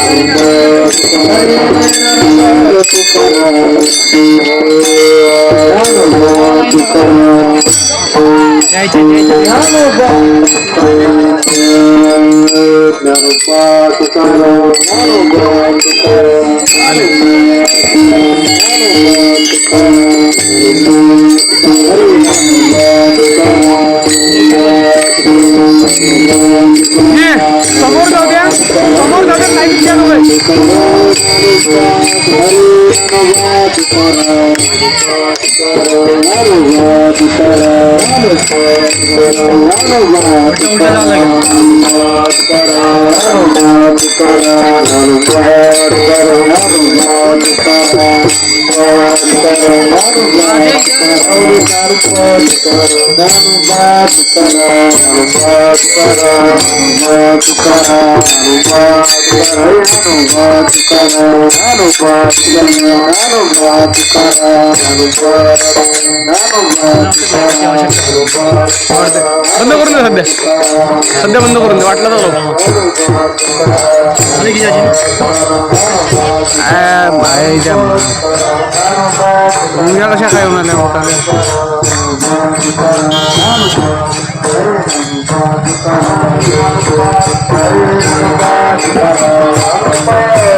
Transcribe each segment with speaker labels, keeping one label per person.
Speaker 1: Thank you. समोर जाऊ द्या समोर जाऊ द्या काही विचार होय I'm बंद करून दे सध्या सध्या बंद करून दे वाटलं तर भाईच्या मुंग्या कशा काय होणार मोठा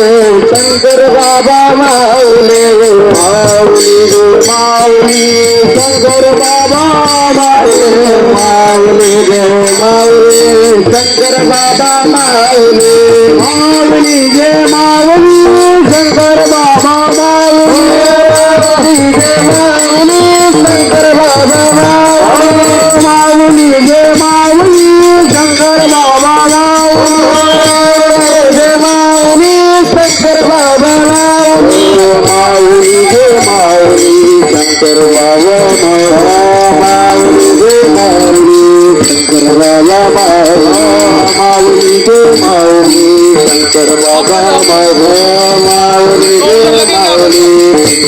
Speaker 2: शंकर बाबा माऊले माऊली गो माऊली. शंकर बाबा माऊले माऊली गो माऊली. शंकर बाबा माऊले माऊली गे माऊली. शंकर बाबा माऊली गे माऊली. शंकर बाबा माऊली माऊली गे माऊली गे माऊली शंकर बाबा माऊली गे माऊली शंकर बाबा माऊली गे माऊली. शंकर बाबा माऊली गे माऊली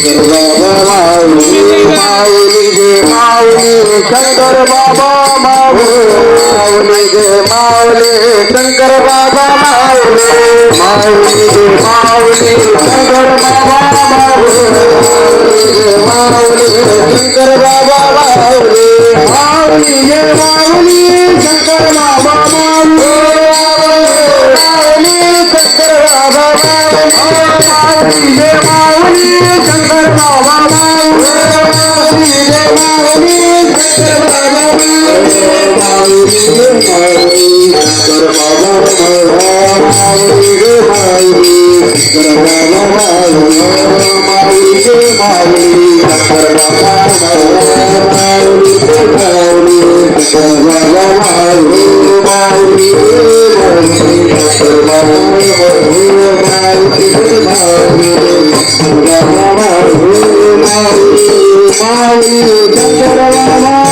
Speaker 2: शंकर बाबा माऊली माऊली गे माऊली शंकर बाबा माऊली गे माऊली शंकर बाबा माऊली माऊली गे माऊली शंकर बाबा माऊली गे माऊली शंकर बाबा माऊली माऊली गे माऊली शंकर बाबा माऊली माऊली शंकर बाबा माऊली गे माऊली शंकर बाबा माऊली गे माऊली शंकर बाबा माऊली गे माऊली शंकर बाबा माऊली गे माऊली शंकर बाबा माऊली गे माऊली शंकर बाबा माऊली गे माऊली शंकर बाबा माऊली माऊली गे माऊली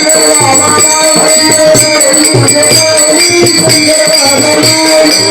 Speaker 2: Thank you.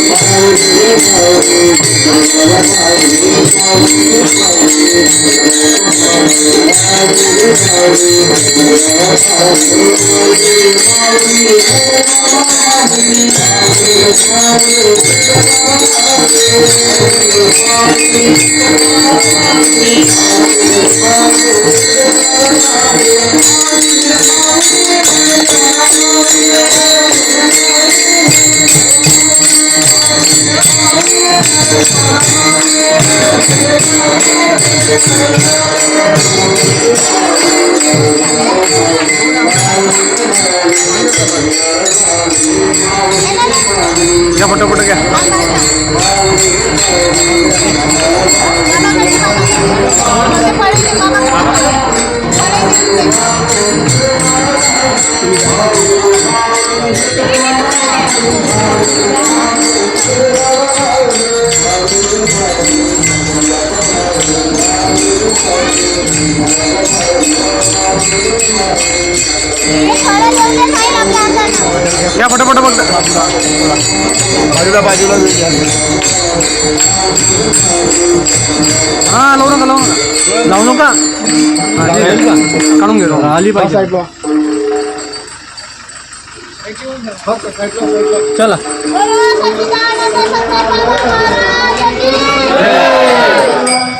Speaker 2: घ्या पटपट போட்டு போட்டுங்க आहे. काढून घे आली पाहिजे चला हलका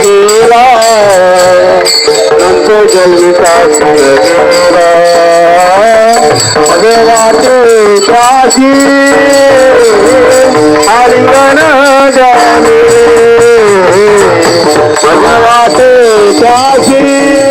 Speaker 1: नंत जलमीचा दिन गेला भगवाते काशी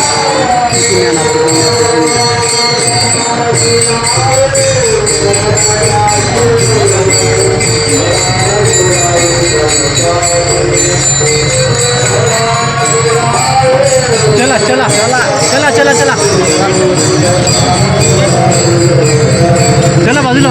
Speaker 1: जाणे भगवाते काशी
Speaker 2: चला चला चला चला चला चला बाजूला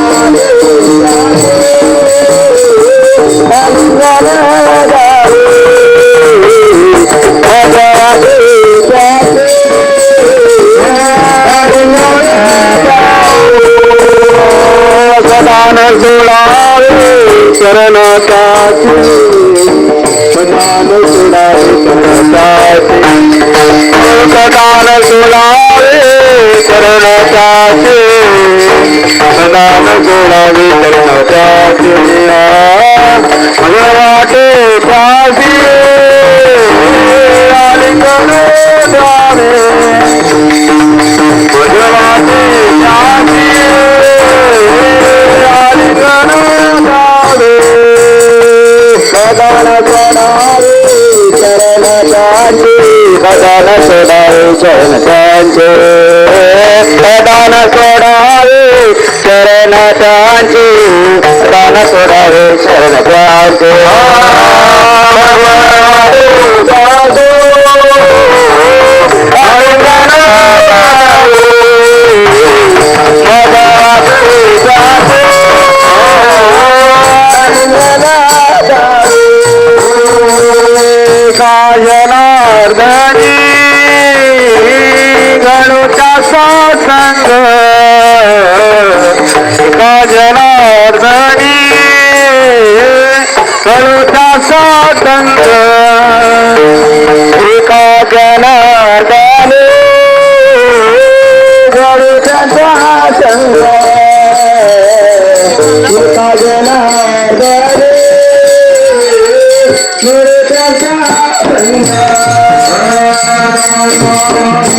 Speaker 2: शरणताची सदान सोडावे शरणताची सदान सोडावे शरणताची सदान सोडावे शरणताची भगवाटे प्रासी आलिंगनद्वारे भगवाटे ప్రధాన సోడాయి జన కాంచే ప్రధాన సోడాయి శరణ కాంచి ప్రధాన సోడాయి శరణ కాంచే Gargani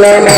Speaker 2: Thank you.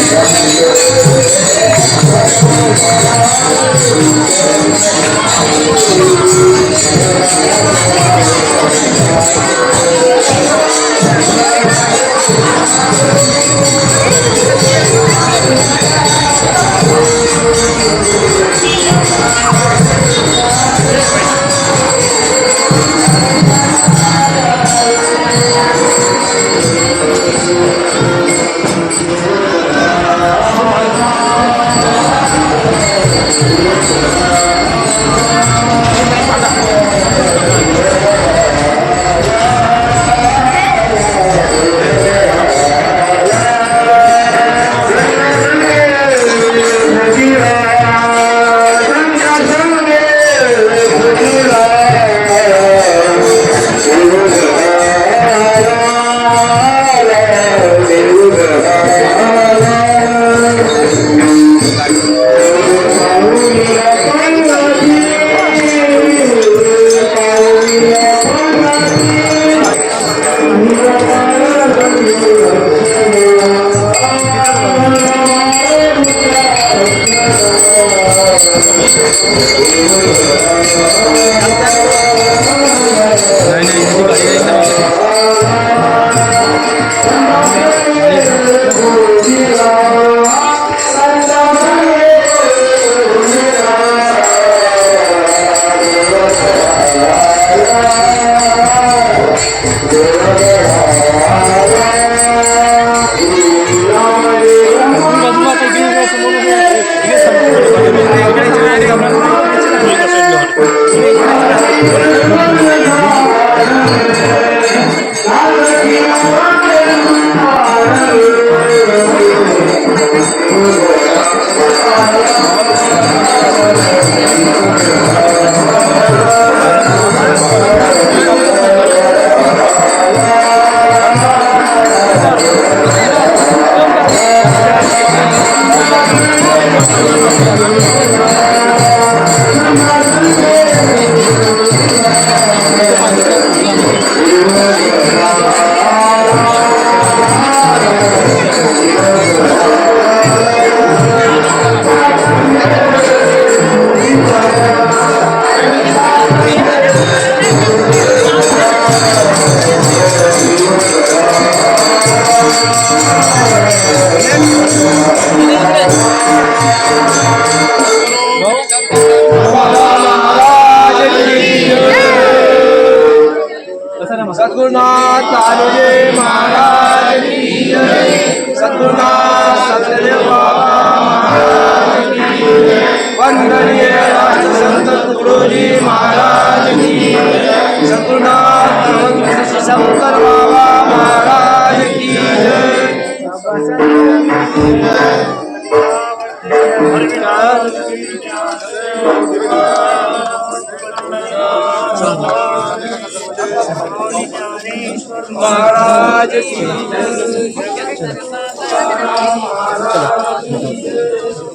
Speaker 2: Thank you. Thank you.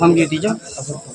Speaker 1: हम ये दीजिए